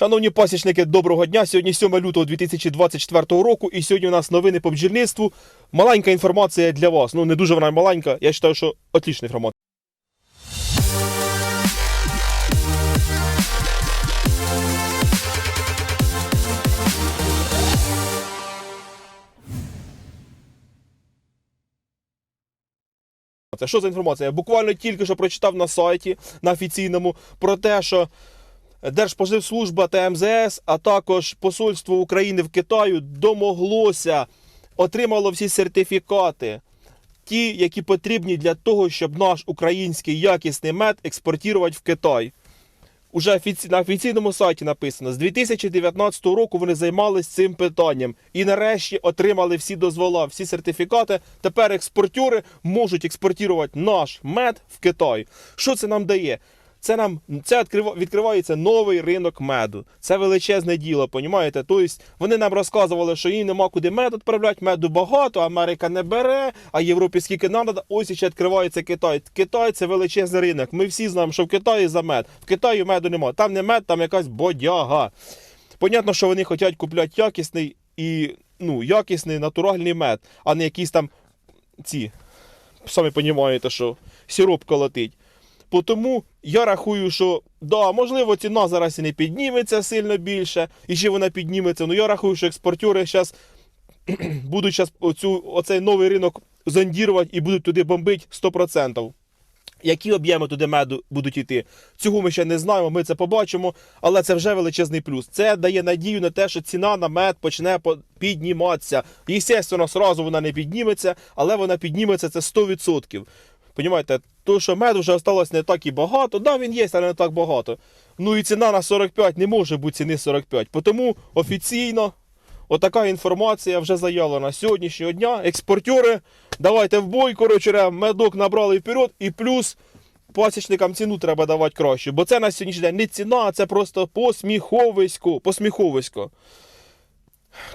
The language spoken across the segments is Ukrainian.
Шановні пасічники, доброго дня. Сьогодні 7 лютого 2024 року, і сьогодні у нас новини по бджільництву. Маленька інформація для вас. Ну не дуже вона маленька. Я вважаю, що отлічна інформація. Це що за інформація? Я буквально тільки що прочитав на сайті на офіційному про те, що Держпоживслужба та МЗС, а також Посольство України в Китаю домоглося, отримало всі сертифікати, ті, які потрібні для того, щоб наш український якісний мед експортувати в Китай. Уже на офіційному сайті написано, з 2019 року вони займалися цим питанням і нарешті отримали всі дозвола, всі сертифікати. Тепер експортери можуть експортувати наш мед в Китай. Що це нам дає? Це нам це відкривається новий ринок меду. Це величезне діло, понімаєте? Тобто вони нам розказували, що їм нема куди мед відправляти, меду багато, Америка не бере, а Європі скільки надо. Ось ще відкривається Китай. Китай це величезний ринок. Ми всі знаємо, що в Китаї за мед. В Китаї меду нема. Там не мед, там якась бодяга. Понятно, що вони хочуть купляти якісний і ну, якісний натуральний мед, а не якісь там ці. Самі розумієте, що сироп колотить. Тому я рахую, що да, можливо, ціна зараз і не підніметься сильно більше, і ще вона підніметься. Ну я рахую, що експортери зараз будуть щас оцю, оцей новий ринок зондірувати і будуть туди бомбити 100%. Які об'єми туди меду будуть йти? Цього ми ще не знаємо, ми це побачимо, але це вже величезний плюс. Це дає надію на те, що ціна на мед почне підніматися. Єстественно, сразу вона не підніметься, але вона підніметься це 100%. Понімаєте, то, що меду вже осталось не так і багато, да, він є, але не так багато. Ну і ціна на 45 не може бути ціни 45. Тому офіційно отака інформація вже заявлена сьогоднішнього дня. Експортери, давайте в бой, коротше, медок набрали вперед, і плюс пасічникам ціну треба давати краще. Бо це на сьогоднішній день не ціна, а це просто посміховисько. посміховисько.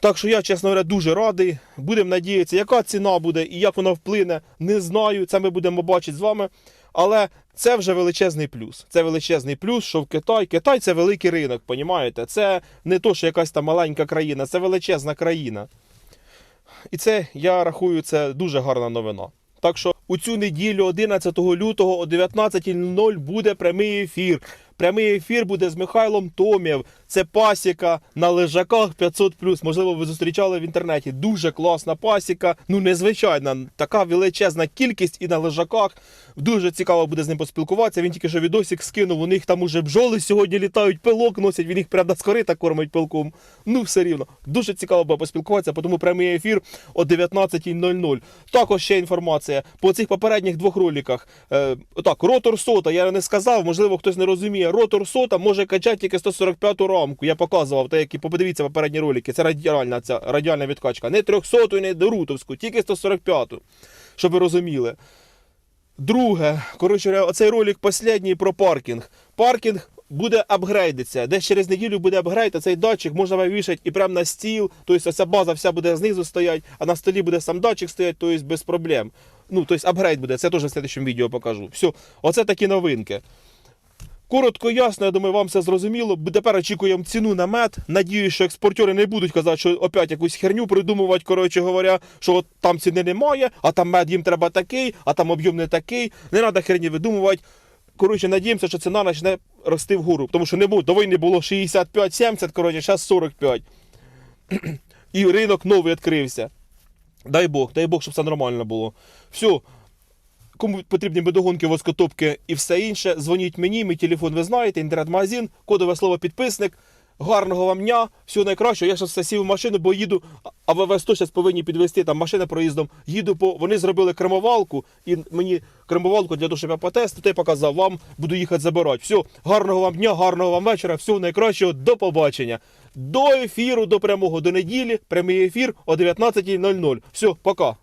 Так що я, чесно говоря, дуже радий. Будемо надіятися, яка ціна буде і як вона вплине, не знаю. Це ми будемо бачити з вами. Але це вже величезний плюс. Це величезний плюс, що в Китай. Китай це великий ринок, понімаєте? Це не то, що якась там маленька країна, це величезна країна. І це, я рахую, це дуже гарна новина. Так що у цю неділю, 11 лютого о 19.00 буде прямий ефір. Прямий ефір буде з Михайлом Томєв. Це пасіка на лежаках 500+. Можливо, ви зустрічали в інтернеті. Дуже класна пасіка. Ну, незвичайна, така величезна кількість і на лежаках. Дуже цікаво буде з ним поспілкуватися. Він тільки що відосик скинув. У них там уже бджоли сьогодні літають, пилок носять, він їх прямо на скорита кормить пилком. Ну, все рівно. Дуже цікаво буде поспілкуватися, тому прямий ефір о 19.00. Також ще інформація по цих попередніх двох роликах. Е, так, ротор сота, я не сказав, можливо, хтось не розуміє. Ротор сота може качати тільки 145 рамку. Я показував, те, які подивіться попередні ролики. Це радіальна ця радіальна відкачка. Не 300 і не дорутовську, тільки 145-ту, щоб ви розуміли. Друге, коротше, оцей ролик останній про паркінг. Паркінг буде апгрейдитися. Десь через неділю буде апгрейд, а цей датчик можна вивішати і прямо на стіл. Тобто ця база вся буде знизу стояти, а на столі буде сам датчик стояти, тобто без проблем. Ну, тобто апгрейд буде, це теж в слідчому відео покажу. Все, оце такі новинки. Коротко, ясно, я думаю, вам все зрозуміло. Тепер очікуємо ціну на мед. Надіюсь, що експортери не будуть казати, що опять якусь херню придумувати, коротше говоря, що от там ціни немає, а там мед їм треба такий, а там об'єм не такий. Не треба херні видумувати. Коротше, надіємося, що ціна почне рости вгору. Тому що не було, до війни було 65-70, коротше, зараз 45. І ринок новий відкрився. Дай Бог, дай Бог, щоб все нормально було. Все. Кому потрібні медогонки, воскотопки і все інше, дзвоніть мені, мій телефон ви знаєте, інтернет-магазин, кодове слово підписник. Гарного вам дня, всього найкращого. Я зараз сів в машину, бо їду, а ВВ 100 зараз повинні підвести там машина проїздом. Їду по. Вони зробили кремовалку, і мені кремовалку для того, щоб я потестив, я показав вам, буду їхати забирати. Все, гарного вам дня, гарного вам вечора, всього найкращого, до побачення. До ефіру, до прямого, до неділі, прямий ефір о 19.00. Все, пока.